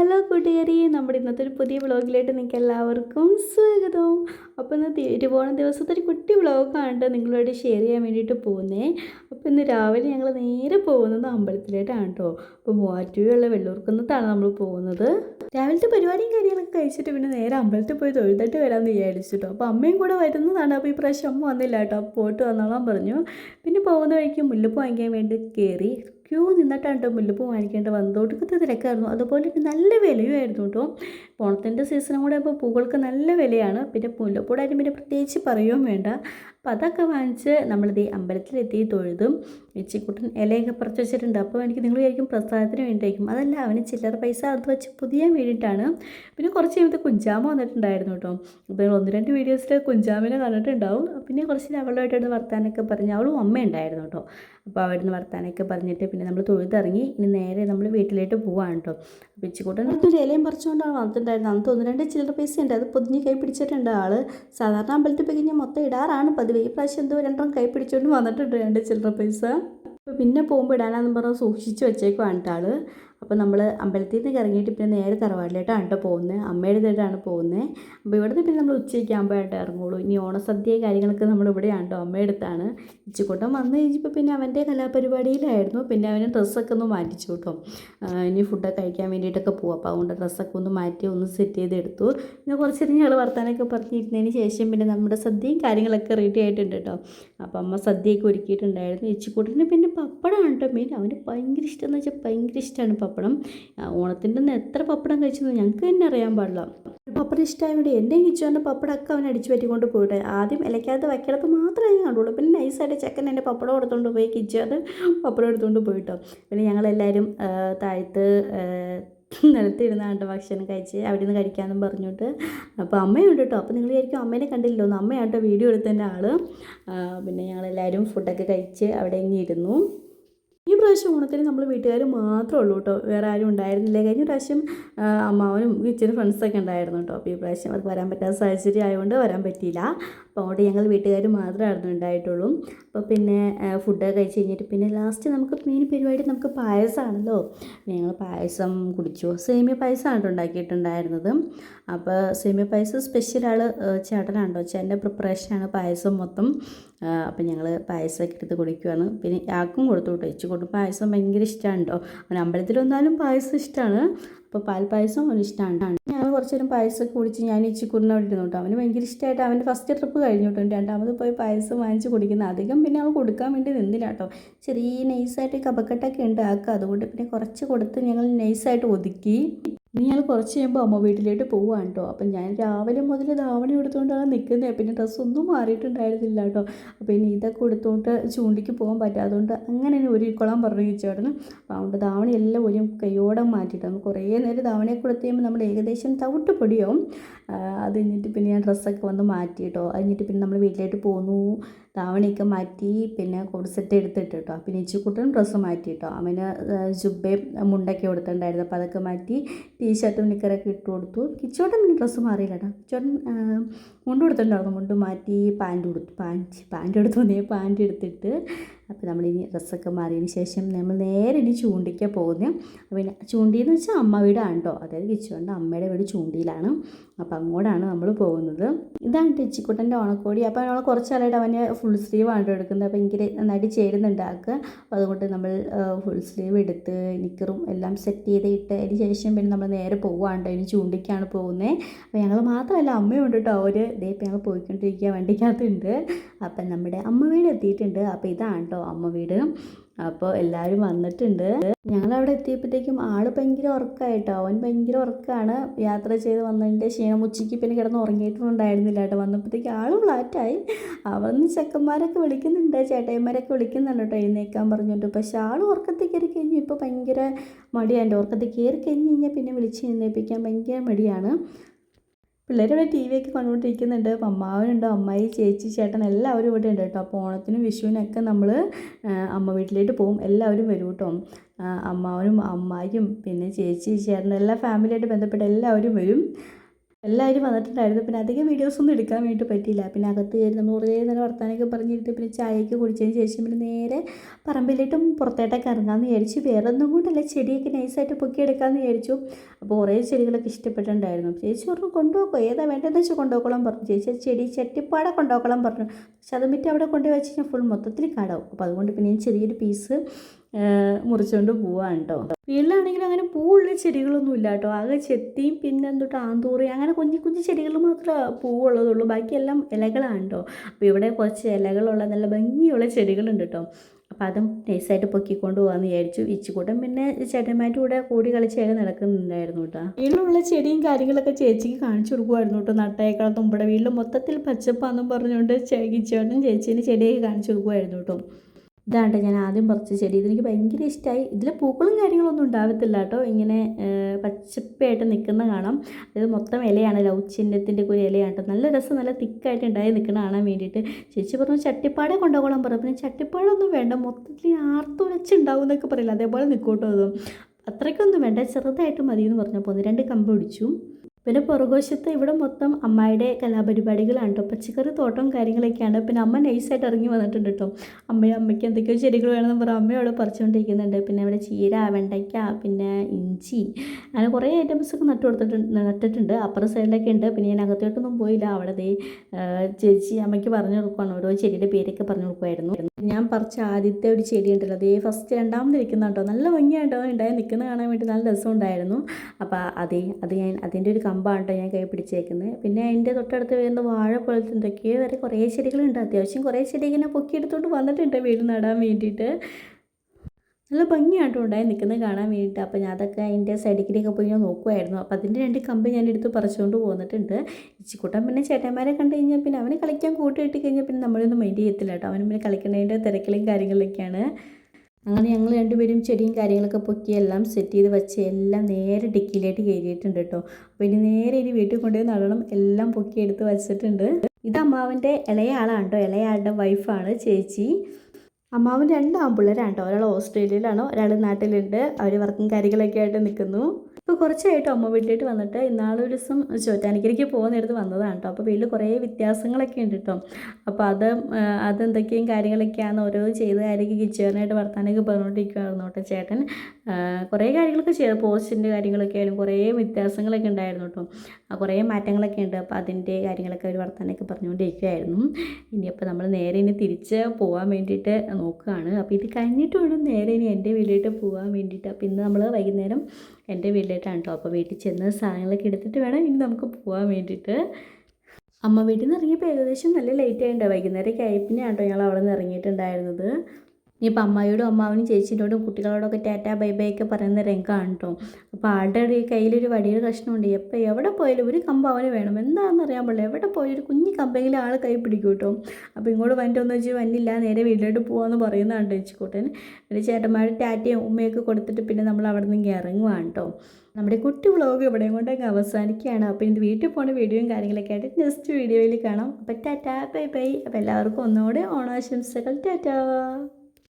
Hello കൂട്ടുകാരി നമ്മുടെ ഇന്നത്തെ ഒരു പുതിയ വ്ളോഗിലായിട്ട് നിങ്ങൾക്ക് എല്ലാവർക്കും സ്വാഗതം. അപ്പോൾ ഇന്ന് തിരുവോണ ദിവസത്തെ ഒരു കുട്ടി വ്ളോഗാണ് നിങ്ങളോട് ഷെയർ ചെയ്യാൻ വേണ്ടിയിട്ട് പോകുന്നത് അപ്പോൾ ഇന്ന് രാവിലെ ഞങ്ങൾ നേരെ പോകുന്നത് അമ്പലത്തിലേട്ടാണ് കേട്ടോ. അപ്പോൾ മൂവാറ്റുപുഴയുള്ള വെള്ളൂർക്കുന്നത്താണ് നമ്മൾ പോകുന്നത്. രാവിലത്തെ പരിപാടിയും കാര്യങ്ങളൊക്കെ കഴിച്ചിട്ട് പിന്നെ നേരെ അമ്പലത്തിൽ പോയി തൊഴുതിട്ട് വരാമെന്ന് വിചാരിച്ചു കേട്ടോ. അപ്പോൾ അമ്മയും കൂടെ വരുന്നതാണ്. അപ്പോൾ ഈ പ്രാവശ്യം അമ്മ വന്നില്ല കേട്ടോ. പോയിട്ട് വന്നോളാൻ പറഞ്ഞു. പിന്നെ പോകുന്ന വഴിക്ക് മുല്ലപ്പ് വാങ്ങിക്കാൻ വേണ്ടി കയറി. ക്യൂ നിന്നിട്ടാണ് കേട്ടോ മുല്ലപ്പൂ വാങ്ങിക്കേണ്ട വന്നതോട്ട് തിരക്കായിരുന്നു. അതുപോലെ നല്ല വിലയുമായിരുന്നു കേട്ടോ. ഓണത്തിന്റെ സീസണും കൂടെ അപ്പോൾ പൂക്കൾക്ക് നല്ല വിലയാണ്. പിന്നെ മുല്ലപ്പൂടായാലും പിന്നെ പ്രത്യേകിച്ച് പറയുകയും വേണ്ട. അപ്പോൾ അതൊക്കെ വാങ്ങിച്ച് നമ്മളിത് അമ്പലത്തിലെത്തി തൊഴുതും ഇച്ചിക്കുട്ടൻ ഇലയൊക്കെ പറിച്ച് വെച്ചിട്ടുണ്ട്. അപ്പോൾ എനിക്ക് നിങ്ങൾ വിചാരിക്കും പ്രസാദത്തിന് വേണ്ടിയായിരിക്കും. അതല്ല അവന് ചില്ലറ പൈസ അത് വെച്ച് പുതിയ വേണ്ടിയിട്ടാണ്. പിന്നെ കുറച്ച് കഴിയുമ്പോൾ കുഞ്ചാമ വന്നിട്ടുണ്ടായിരുന്നു കേട്ടോ. അപ്പോൾ ഒന്ന് രണ്ട് വീഡിയോസിൽ കുഞ്ചാമിനെ കണ്ടിട്ടുണ്ടാവും. പിന്നെ കുറച്ച് അവളുമായിട്ടാണ് വർത്താനൊക്കെ പറഞ്ഞ് അവളും അമ്മ ഉണ്ടായിരുന്നു കേട്ടോ. അപ്പോൾ അവിടുന്ന് വർത്താനൊക്കെ പറഞ്ഞിട്ട് പിന്നെ നമ്മൾ തൊഴുതിറങ്ങി. ഇനി നേരെ നമ്മൾ വീട്ടിലേക്ക് പോവാണ് കേട്ടോ. അപ്പോൾ ഇച്ചിക്കുട്ടൻ ഇലയും പറിച്ചുകൊണ്ടാണ് വന്നിട്ടുണ്ടായിരുന്നത്. അന്ന് ഒന്ന് രണ്ട് ചില്ലറ പൈസ ഉണ്ട് അത് പൊതിഞ്ഞ് കൈ പിടിച്ചിട്ടുണ്ട് ആൾ സാധാരണ അമ്പലത്തിൽ പോയി കഴിഞ്ഞാൽ മൊത്തം ഇടാറാണ് പതിവ്. ഈ പ്രാവശ്യം എന്തോ രണ്ടെണ്ണം കൈ പിടിച്ചുകൊണ്ട് വന്നിട്ടുണ്ട് രണ്ട് ചില്ലറ പൈസ. പിന്നെ പോകുമ്പോൾ ഇടാനാന്ന് പറഞ്ഞ് സൂക്ഷിച്ച് വെച്ചേക്കുവാണ് ആൾ അപ്പോൾ നമ്മൾ അമ്പലത്തിൽ നിന്ന് ഇറങ്ങിയിട്ട് പിന്നെ നേരെ തറവാട്ടിലോട്ടാണ് കേട്ടോ പോകുന്നത്. അമ്മയുടെ ഇതായിട്ടാണ് പോകുന്നത്. അപ്പോൾ ഇവിടുന്ന് പിന്നെ നമ്മൾ ഉച്ചയ്ക്ക് ആകുമ്പോഴായിട്ട് ഇറങ്ങുള്ളൂ. ഇനി ഓണസദ്യ കാര്യങ്ങളൊക്കെ നമ്മൾ ഇവിടെയാണ് കേട്ടോ അമ്മയുടെ അടുത്താണ്. ഇച്ചിക്കൂട്ടം വന്നു കഴിഞ്ഞപ്പോൾ പിന്നെ അവന്റെ കലാപരിപാടിയിലായിരുന്നു. പിന്നെ അവന് ഡ്രസ്സൊക്കെ ഒന്ന് മാറ്റിച്ചു കേട്ടോ. ഇനി ഫുഡൊക്കെ കഴിക്കാൻ വേണ്ടിയിട്ടൊക്കെ പോകും അപ്പോൾ അതുകൊണ്ട് ഡ്രസ്സൊക്കെ ഒന്ന് മാറ്റി ഒന്ന് സെറ്റ് ചെയ്തെടുത്തു. പിന്നെ കുറച്ച് നേരം ഞങ്ങൾ വർത്താനൊക്കെ പറഞ്ഞിരുന്നതിന് ശേഷം പിന്നെ നമ്മുടെ സദ്യയും കാര്യങ്ങളൊക്കെ റെഡി ആയിട്ടുണ്ട് കേട്ടോ. അപ്പോൾ അമ്മ സദ്യയൊക്കെ ഒരുക്കിയിട്ടുണ്ടായിരുന്നു. ഇച്ചിക്കൂട്ടിന് പിന്നെ പപ്പടമാണ് കേട്ടോ മെയിൻ അവന് ഭയങ്കര ഇഷ്ടം എന്ന് വെച്ചാൽ ഭയങ്കര ഇഷ്ടമാണ് പപ്പടം. ഓണത്തിന്റെ അന്ന് എത്ര പപ്പടം കഴിച്ചെന്ന് ഞങ്ങൾക്ക് തന്നെ അറിയാൻ പാടില്ല. പപ്പടം ഇഷ്ടമായതുകൊണ്ട് എന്റെയും കിച്ചുവിന്റെ പപ്പടമൊക്കെ അവൻ അടിച്ചു പറ്റിക്കൊണ്ട് പോയിട്ട് ആദ്യം ഇലക്കകത്ത് വയ്ക്കടത്ത് മാത്രമേ ഞാൻ കണ്ടുള്ളൂ. പിന്നെ നൈസായിട്ട് ചെക്കൻ എന്റെ പപ്പടം എടുത്തുകൊണ്ട് പോയി കിച്ചു അത് പപ്പടം എടുത്തുകൊണ്ട് പോയിട്ടോ. പിന്നെ ഞങ്ങളെല്ലാവരും താഴത്ത് നിലത്തിരുന്നാണ്ട് ഭക്ഷണം കഴിച്ച് അവിടെ നിന്ന് കഴിക്കാമെന്നും പറഞ്ഞിട്ട് അപ്പോൾ അമ്മയുണ്ട് കേട്ടോ അപ്പോൾ നിങ്ങൾ വിചാരിക്കും അമ്മേനെ കണ്ടില്ലല്ലോ. എന്ന് അമ്മയാട്ടോ വീഡിയോ എടുത്തതിന്റെ ആൾ പിന്നെ ഞങ്ങളെല്ലാവരും ഫുഡൊക്കെ കഴിച്ച് അവിടെ ഇങ്ങനെ ഈ പ്രാവശ്യം ഓണത്തിന് നമ്മൾ വീട്ടുകാർ മാത്രമേ ഉള്ളൂ കേട്ടോ വേറെ ആരും ഉണ്ടായിരുന്നില്ല. കഴിഞ്ഞ പ്രാവശ്യം അമ്മാവനും ഇച്ചിരി ഫ്രണ്ട്സൊക്കെ ഉണ്ടായിരുന്നു കേട്ടോ അപ്പോൾ ഈ പ്രാവശ്യം അവർക്ക് വരാൻ പറ്റാത്ത സാഹചര്യം ആയതുകൊണ്ട് വരാൻ പറ്റിയില്ല. അപ്പോൾ അവിടെ ഞങ്ങൾ വീട്ടുകാർ മാത്രമായിരുന്നു ഉണ്ടായിട്ടുള്ളൂ. അപ്പോൾ പിന്നെ ഫുഡൊക്കെ കഴിച്ച് കഴിഞ്ഞിട്ട് പിന്നെ ലാസ്റ്റ് നമുക്ക് മെയിൻ പരിപാടി നമുക്ക് പായസമാണല്ലോ ഞങ്ങൾ പായസം കുടിച്ചു. സേമിയ പായസമാണ് ഉണ്ടാക്കിയിട്ടുണ്ടായിരുന്നത്. അപ്പോൾ സേമിയ പായസം സ്പെഷ്യൽ ആൾ ചേട്ടനാണ് കേട്ടോ ചേട്ടന്റെ പ്രിപ്പറേഷനാണ് പായസം മൊത്തം. അപ്പം ഞങ്ങൾ പായസമൊക്കെ എടുത്ത് കുടിക്കുവാണ്. പിന്നെ ആക്കും കൊടുത്തു കേട്ടോ. ഇച്ചു കൊണ്ട് പായസം ഭയങ്കര ഇഷ്ടമാണ് കേട്ടോ അവൻ അമ്പലത്തിൽ വന്നാലും പായസം ഇഷ്ടമാണ് അപ്പോൾ പാൽ പായസം അവന് ഇഷ്ടമാണ് ഞാൻ കുറച്ച് നേരം പായസമൊക്കെ കുടിച്ച് ഞാൻ ഇച്ചി അവിടെ ഇരുന്നു കേട്ടോ. അവന് ഭയങ്കര ഇഷ്ടമായിട്ട് അവന്റെ ഫസ്റ്റ് ട്രിപ്പ് കഴിഞ്ഞു കേട്ടോ. രണ്ടാമത് പോയി പായസം വാങ്ങിച്ച് കുടിക്കുന്ന. അധികം പിന്നെ അവൾ കൊടുക്കാൻ വേണ്ടി നിന്നില്ല കേട്ടോ. ചെറിയ നൈസായിട്ട് കപക്കെട്ടൊക്കെ ഉണ്ട് ആക്കുക അതുകൊണ്ട് പിന്നെ കുറച്ച് കൊടുത്ത് ഞങ്ങൾ നൈസായിട്ട് ഒതുക്കി. ഇനി ഞങ്ങൾ കുറച്ച് കഴിയുമ്പോൾ അമ്മ വീട്ടിലേക്ക് പോവാണ് കേട്ടോ അപ്പം ഞാൻ രാവിലെ മുതൽ ധാവണി എടുത്തുകൊണ്ടാണ് നിൽക്കുന്നത് പിന്നെ ഡ്രസ്സൊന്നും മാറിയിട്ടുണ്ടായിരുന്നില്ല കേട്ടോ അപ്പോൾ ഇനി ഇതൊക്കെ എടുത്തുകൊണ്ട് ചൂണ്ടിക്ക് പോകാൻ പറ്റാത്തതുകൊണ്ട് അങ്ങനെ തന്നെ ഒരുക്കൊള്ളാൻ പറഞ്ഞു ചോദിച്ചായിരുന്നു അപ്പോൾ അതുകൊണ്ട് ധാവണി എല്ലാം ഒരു കൈയോടെ മാറ്റിയിട്ട് കുറേ നേരം ധാവണിയൊക്കെ കൊടുത്ത് കഴിയുമ്പോൾ നമ്മൾ ഏകദേശം തവിട്ട് പൊടിയാവും അത് കഴിഞ്ഞിട്ട് പിന്നെ ഞാൻ ഡ്രസ്സൊക്കെ വന്ന് മാറ്റി കേട്ടോ അത് കഴിഞ്ഞിട്ട് പിന്നെ നമ്മൾ വീട്ടിലേക്ക് പോന്നു. ധാവണിയൊക്കെ മാറ്റി പിന്നെ കോഡ് സെറ്റ് എടുത്തിട്ട് കേട്ടോ പിന്നെ ഇച്ചിക്കുട്ടനും ഡ്രസ്സ് മാറ്റി കേട്ടോ അവന് ജുബയും മുണ്ടൊക്കെ കൊടുത്തിട്ടുണ്ടായിരുന്നു അപ്പോൾ അതൊക്കെ മാറ്റി ടീഷർട്ടും നിക്കറൊക്കെ ഇട്ട് കൊടുത്തു. കിച്ചോട്ടൻ പിന്നെ ഡ്രസ്സ് മാറിയില്ല കേട്ടോ കിച്ചോട്ടൻ മുണ്ട് കൊടുത്തിട്ടുണ്ടായിരുന്നു മുണ്ട് മാറ്റി പാന്റ് കൊടുത്തു പാന്റ് പാന്റ് എടുത്തു നീ പാന്റ് എടുത്തിട്ട്. അപ്പോൾ നമ്മളിനി ഡ്രസ്സൊക്കെ മാറിയതിന് ശേഷം നമ്മൾ നേരെ ഇനി ചൂണ്ടിക്കാൻ പോകുന്നത് പിന്നെ ചൂണ്ടിയെന്ന് വെച്ചാൽ അമ്മ വീടാണ് കേട്ടോ അതായത് കിച്ചുകൊണ്ട് അമ്മയുടെ വീട് ചൂണ്ടിയിലാണ്. അപ്പോൾ അങ്ങോട്ടാണ് നമ്മൾ പോകുന്നത്. ഇതാണ് ടെച്ചിക്കുട്ടന്റെ ഓണക്കോടി. അപ്പോൾ നമ്മൾ കുറച്ച് നാളായിട്ട് അവന് ഫുൾ ആണ് എടുക്കുന്നത്. അപ്പോൾ എനിക്ക് നന്നായിട്ട് ചേരുന്നുണ്ട് ആൾക്ക്. അപ്പോൾ അതുകൊണ്ട് നമ്മൾ ഫുൾ സ്ലീവ് എടുത്ത് നിക്കറും എല്ലാം സെറ്റ് ചെയ്ത് ഇട്ട് അതിന് ശേഷം പിന്നെ നമ്മൾ നേരെ പോവുകയാണ് അതിന് ചൂണ്ടിക്കാണ് പോകുന്നത്. അപ്പോൾ ഞങ്ങൾ മാത്രമല്ല അമ്മയുണ്ട് കേട്ടോ. അവർ ഇതേ ഇപ്പം ഞങ്ങൾ പോയിക്കൊണ്ടിരിക്കുക വണ്ടിക്കകത്തുണ്ട്. അപ്പം നമ്മുടെ അമ്മ വീട് എത്തിയിട്ടുണ്ട്. അപ്പോൾ ഇതാണ് കേട്ടോ അമ്മ വീട്. അപ്പോൾ എല്ലാവരും വന്നിട്ടുണ്ട്. ഞങ്ങൾ അവിടെ എത്തിയപ്പോഴത്തേക്കും ആൾ ഭയങ്കര ഉറക്കമായിട്ടോ അവൻ ഭയങ്കര ഉറക്കമാണ് യാത്ര ചെയ്ത് വന്നതിന്റെ ക്ഷീണം. ഉച്ചയ്ക്ക് പിന്നെ കിടന്ന് ഉറങ്ങിയിട്ടുണ്ടായിരുന്നില്ല കേട്ടോ. വന്നപ്പോഴത്തേക്ക് ആൾ ഫ്ലാറ്റായി അവന്ന് ചെക്കന്മാരൊക്കെ വിളിക്കുന്നുണ്ട്. ചേട്ടന്മാരൊക്കെ വിളിക്കുന്നുണ്ട് കേട്ടോ എഴുന്നേക്കാൻ പറഞ്ഞുകൊണ്ട്. പക്ഷെ ആൾ ഉറക്കത്തിൽ കയറി കഴിഞ്ഞ്. ഇപ്പോൾ ഭയങ്കര മടിയാണ് ഉറക്കത്തിൽ കയറി കഴിഞ്ഞ് കഴിഞ്ഞാൽ പിന്നെ വിളിച്ച് എഴുന്നേൽപ്പിക്കാൻ ഭയങ്കര മടിയാണ്. പിള്ളേർ ഇവിടെ ടി വി ഒക്കെ കണ്ടുകൊണ്ടിരിക്കുന്നുണ്ട്. അപ്പം അമ്മാവനുണ്ട് അമ്മായി ചേച്ചി ചേട്ടൻ എല്ലാവരും ഇവിടെ ഉണ്ട് കേട്ടോ. അപ്പോൾ ഓണത്തിനും വിഷുവിനൊക്കെ നമ്മൾ അമ്മ വീട്ടിലേക്ക് പോകും. എല്ലാവരും വരും കേട്ടോ. അമ്മാവനും അമ്മായിയും പിന്നെ ചേച്ചി ചേട്ടൻ എല്ലാ ഫാമിലിയായിട്ട് ബന്ധപ്പെട്ട എല്ലാവരും വരും. എല്ലാവരും വന്നിട്ടുണ്ടായിരുന്നു. പിന്നെ അധികം വീഡിയോസ് ഒന്നും എടുക്കാൻ വേണ്ടി പറ്റിയില്ല. പിന്നെ അകത്ത് കയറി നമ്മൾ കുറേ നേരം വർത്താനൊക്കെ പറഞ്ഞിട്ട് പിന്നെ ചായയൊക്കെ കുടിച്ചതിന് ശേഷം പിന്നെ നേരെ പറമ്പിലിട്ടും പുറത്തേട്ടൊക്കെ ഇറങ്ങാമെന്ന് വിചാരിച്ചു. വേറെ ഒന്നും കൊണ്ടല്ല ചെടിയൊക്കെ നൈസായിട്ട് പൊക്കിയെടുക്കാമെന്ന് വിചാരിച്ചു. അപ്പോൾ കുറേ ചെടികളൊക്കെ ഇഷ്ടപ്പെട്ടിട്ടുണ്ടായിരുന്നു. ചേച്ചി പറഞ്ഞു കൊണ്ടുപോക്കോ. ഏതാ വേണ്ടതെന്ന് വെച്ചാൽ കൊണ്ടുപോക്കോളം പറഞ്ഞു. ചേച്ചി ചെടി ചട്ടിപ്പാടെ കൊണ്ടുപോക്കോളം പറഞ്ഞു. പക്ഷെ അത് വിറ്റ് അവിടെ കൊണ്ടുപോയി വെച്ച് കഴിഞ്ഞാൽ ഫുൾ മൊത്തത്തിൽ കാടാവും. അപ്പോൾ അതുകൊണ്ട് പിന്നെ ചെറിയൊരു പീസ് മുറിച്ചുകൊണ്ട് പോവാണ് കേട്ടോ വീട്ടിലാണെങ്കിലും അങ്ങനെ പൂവുള്ള ചെടികളൊന്നും ഇല്ല കേട്ടോ ആകെ ചെത്തിയും പിന്നെ എന്തൊട്ട് ആന്തൂറി അങ്ങനെ കുഞ്ഞു കുഞ്ഞു ചെടികൾ മാത്രമേ പൂവുള്ളതുള്ളൂ. ബാക്കിയെല്ലാം ഇലകളാണ് കേട്ടോ അപ്പോൾ ഇവിടെ കുറച്ച് ഇലകളുള്ള നല്ല ഭംഗിയുള്ള ചെടികളുണ്ട് കേട്ടോ അപ്പോൾ അതും നൈസായിട്ട് പൊക്കിക്കൊണ്ട് പോകാമെന്ന് വിചാരിച്ചു. ഇച്ചിക്കൂട്ടം പിന്നെ ചേട്ടന്മാരുടെ കൂടെ കൂടി കളിച്ചൊക്കെ നടക്കുന്നുണ്ടായിരുന്നു കേട്ടോ. വീട്ടിലുള്ള ചെടിയും കാര്യങ്ങളൊക്കെ ചേച്ചിക്ക് കാണിച്ചു കൊടുക്കുമായിരുന്നു കേട്ടോ. നട്ടേക്കള തുമ്പടെ വീട്ടിൽ മൊത്തത്തിൽ പച്ചപ്പാന്നും പറഞ്ഞുകൊണ്ട് ചേട്ടൻ ചേച്ചീനെ ചെടിയൊക്കെ കാണിച്ചു കൊടുക്കുമായിരുന്നു കേട്ടോ. ഇതാണ്ട് ഞാൻ ആദ്യം പറിച്ച ചെടി. ഇതെനിക്ക് ഭയങ്കര ഇഷ്ടമായി ഇതിൽ പൂക്കളും കാര്യങ്ങളൊന്നും ഉണ്ടാവത്തില്ല കേട്ടോ. ഇങ്ങനെ പച്ചപ്പായിട്ട് നിൽക്കുന്ന കാണാം. അതായത് മൊത്തം ഇലയാണ്. ലൗച്ചിന്യത്തിന്റെ ഒരു ഇലയാണ് കേട്ടോ. നല്ല രസം നല്ല തിക്കായിട്ട് ഉണ്ടായി നിൽക്കുന്ന കാണാൻ വേണ്ടിയിട്ട്. ചേച്ചി പറഞ്ഞു ചട്ടിപ്പാടെ കൊണ്ടുപോകണം പറഞ്ഞു പിന്നെ ചട്ടിപ്പാടൊന്നും വേണ്ട. മൊത്തത്തിൽ ആർത്തുലച്ചുണ്ടാവും എന്നൊക്കെ പറയില്ല. അതേപോലെ നിൽക്കോട്ടോ അതും അത്രയ്ക്കൊന്നും വേണ്ട. ചെറുതായിട്ട് മതി എന്ന് പറഞ്ഞപ്പോൾ ഒന്ന് രണ്ട് കമ്പ് പിടിച്ചു. പിന്നെ പുറകുവശത്ത് ഇവിടെ മൊത്തം അമ്മയുടെ കലാപരിപാടികളാണ് കേട്ടോ പച്ചക്കറി തോട്ടം കാര്യങ്ങളൊക്കെയാണ്. പിന്നെ അമ്മ നൈസായിട്ട് ഇറങ്ങി വന്നിട്ടുണ്ട് കേട്ടോ അമ്മയും അമ്മയ്ക്ക് എന്തൊക്കെയോ ചെടികൾ വേണമെന്ന് പറഞ്ഞാൽ അമ്മ അവിടെ പറിച്ചുകൊണ്ടിരിക്കുന്നുണ്ട്. പിന്നെ ഇവിടെ ചീര വെണ്ടയ്ക്ക പിന്നെ ഇഞ്ചി അങ്ങനെ കുറേ ഐറ്റംസ് ഒക്കെ നട്ടു കൊടുത്തിട്ടുണ്ട് നട്ടിട്ടുണ്ട്. അപ്പുറ സൈഡിലൊക്കെ ഉണ്ട്. പിന്നെ ഞാൻ അകത്തോട്ടൊന്നും പോയില്ല. അവിടെ ചേച്ചി അമ്മയ്ക്ക് പറഞ്ഞു കൊടുക്കുവാണ്. ഓരോ ചെടിയുടെ പേരൊക്കെ പറഞ്ഞു കൊടുക്കുമായിരുന്നു ഞാൻ പറിച്ച ആദ്യത്തെ ഒരു ചെടി ഉണ്ടല്ലോ അതേ ഫസ്റ്റ് രണ്ടാമത് കേട്ടോ നല്ല ഭംഗിയായിട്ടോ. ഉണ്ടായി നിൽക്കുന്നത് കാണാൻ വേണ്ടി നല്ല രസം ഉണ്ടായിരുന്നു അപ്പോൾ അതേ അത് ഞാൻ അതിന്റെ ഒരു കമ്പാണ് കേട്ടോ ഞാൻ കൈ പിടിച്ചേക്കുന്നത് പിന്നെ അതിന്റെ തൊട്ടടുത്ത് വരുന്ന വാഴ പോലത്തെ എന്തൊക്കെയോ വരെ കുറേ ചെടികളുണ്ട്. അത്യാവശ്യം കുറേ ചെടി ഇങ്ങനെ പൊക്കിയെടുത്തോണ്ട് വന്നിട്ടുണ്ട് വീട് നടാൻ വേണ്ടിയിട്ട്. നല്ല ഭംഗിയായിട്ടും ഉണ്ടായി നിൽക്കുന്നത് കാണാൻ വേണ്ടിയിട്ട്. അപ്പോൾ ഞാൻ അതൊക്കെ അതിന്റെ സൈഡിലേക്കൊക്കെ പോയി ഞാൻ നോക്കുമായിരുന്നു അപ്പോൾ അതിന്റെ രണ്ട് കമ്പ് ഞാൻ എടുത്ത് പറിച്ചുകൊണ്ട് പോന്നിട്ടുണ്ട്. ഇച്ചിക്കൂട്ടം പിന്നെ ചേട്ടന്മാരെ കണ്ടു കഴിഞ്ഞാൽ പിന്നെ അവന് കളിക്കാൻ കൂട്ടിയിട്ട് കഴിഞ്ഞാൽ പിന്നെ നമ്മളൊന്നും മൈൻഡ് ചെയ്യത്തില്ല കേട്ടോ. അവന് പിന്നെ കളിക്കുന്നതിന്റെ തിരക്കിലും കാര്യങ്ങളിലൊക്കെയാണ്. അങ്ങനെ ഞങ്ങൾ രണ്ടുപേരും ചെടിയും കാര്യങ്ങളൊക്കെ പൊക്കി എല്ലാം സെറ്റ് ചെയ്ത് വെച്ച് എല്ലാം നേരെ ഡിക്കിയിലേക്ക് കയറിയിട്ടുണ്ട് കേട്ടോ. അപ്പോൾ ഇനി നേരെ ഇനി വീട്ടിൽ കൊണ്ടുപോയി നടണം. എല്ലാം പൊക്കി എടുത്ത് വെച്ചിട്ടുണ്ട്. ഇത് അമ്മാവന്റെ ഇളയ ആളാണ് കേട്ടോ. ഇളയ ആളുടെ വൈഫാണ് ചേച്ചി. അമ്മാവൻ രണ്ട് ആൺപിള്ളേരാണ് കേട്ടോ. ഒരാൾ ഓസ്ട്രേലിയയിലാണ് ഒരാൾ നാട്ടിലുണ്ട്. അവർ വർക്കും കാര്യങ്ങളൊക്കെ ആയിട്ട് നിൽക്കുന്നു ഇപ്പോൾ കുറച്ചായിട്ട് അമ്മ വീട്ടിലേക്ക് വന്നിട്ട് ഇന്നാളൊരു ദിവസം ചോറ്റാനിക്കരയ്ക്ക് പോകുന്നിടത്ത് വന്നതാണ് കേട്ടോ അപ്പോൾ വീട്ടിൽ കുറേ വ്യത്യാസങ്ങളൊക്കെ ഉണ്ട് കേട്ടോ അപ്പോൾ അത് അതെന്തൊക്കെയും കാര്യങ്ങളൊക്കെയാണ് ഓരോ ചെയ്ത കാര്യമൊക്കെ കിച്ചേറിനായിട്ട് വർത്താനൊക്കെ പറഞ്ഞുകൊണ്ടിരിക്കുമായിരുന്നു കേട്ടോ ചേട്ടൻ. കുറേ കാര്യങ്ങളൊക്കെ ചെയ്തു. പോസ്റ്റിന്റെ കാര്യങ്ങളൊക്കെ ആയാലും കുറേ വ്യത്യാസങ്ങളൊക്കെ ഉണ്ടായിരുന്നു കേട്ടോ. കുറേ മാറ്റങ്ങളൊക്കെ ഉണ്ട്. അപ്പോൾ അതിന്റെ കാര്യങ്ങളൊക്കെ ഒരു വർത്തമാനമൊക്കെ പറഞ്ഞുകൊണ്ടിരിക്കുകയായിരുന്നു. ഇനിയിപ്പോൾ നമ്മൾ നേരെ ഇനി തിരിച്ച് പോകാൻ വേണ്ടിയിട്ട് നോക്കുകയാണ്. അപ്പോൾ ഇത് കഴിഞ്ഞിട്ട് വേണം നേരെ ഇനി എന്റെ വീട്ടിലോട്ട് പോകാൻ വേണ്ടിയിട്ട്. അപ്പോൾ ഇന്ന് നമ്മൾ വൈകുന്നേരം എന്റെ വീട്ടിലോട്ടാണ് കേട്ടോ. അപ്പോൾ വീട്ടിൽ ചെന്ന് സാധനങ്ങളൊക്കെ എടുത്തിട്ട് വേണം ഇനി നമുക്ക് പോകാൻ വേണ്ടിയിട്ട്. അമ്മ വീട്ടിൽ നിന്ന് ഇറങ്ങിയപ്പോൾ ഏകദേശം നല്ല ലേറ്റ് ആയിട്ടുണ്ട്. വൈകുന്നേരം ആയപ്പിനെയാണ് കേട്ടോ ഞങ്ങൾ അവിടെ നിന്ന് ഇറങ്ങിയിട്ടുണ്ടായിരുന്നത്. ഇനിയിപ്പോൾ അമ്മായിയോടും അമ്മാവനും ചേച്ചീനോടും കുട്ടികളോടൊക്കെ ടാറ്റ ബൈ ബൈ ഒക്കെ പറയുന്ന രംഗമാണ് കേട്ടോ. അപ്പോൾ ആളുടെ ഒരു കയ്യിലൊരു വടിയുടെ കഷ്ണമുണ്ട്. എപ്പോൾ എവിടെ പോയാലും ഒരു കമ്പ അവന് വേണം. എന്താണെന്ന് അറിയാൻ പാടില്ല. എവിടെ പോയാലും ഒരു കുഞ്ഞു കമ്പെങ്കിലും ആൾ കൈ പിടിക്കും കേട്ടോ. അപ്പോൾ ഇങ്ങോട്ട് വന്നിട്ടൊന്നും വെച്ച് വന്നില്ല നേരെ വീട്ടിലോട്ട് പോകാമെന്ന് പറയുന്നതാണ് ചേച്ചിക്കൂട്ടൻ എന്റെ ചേട്ടന്മാർ ടാറ്റയും ഉമ്മയൊക്കെ കൊടുത്തിട്ട് പിന്നെ നമ്മൾ അവിടെ നിന്ന് ഇറങ്ങുവാണ് കേട്ടോ. നമ്മുടെ കുട്ടി വ്ളോഗ് ഇവിടെയും കൊണ്ടൊക്കെ അവസാനിക്കുകയാണ്. അപ്പോൾ ഇത് വീട്ടിൽ പോകുന്ന വീഡിയോയും കാര്യങ്ങളൊക്കെ ആയിട്ട് നെക്സ്റ്റ് വീഡിയോയിൽ കാണാം. അപ്പോൾ ടാറ്റാ ബൈ ബൈ. അപ്പോൾ എല്ലാവർക്കും ഒന്നുകൂടെ ഓണാശംസകൾ. ടാറ്റാ.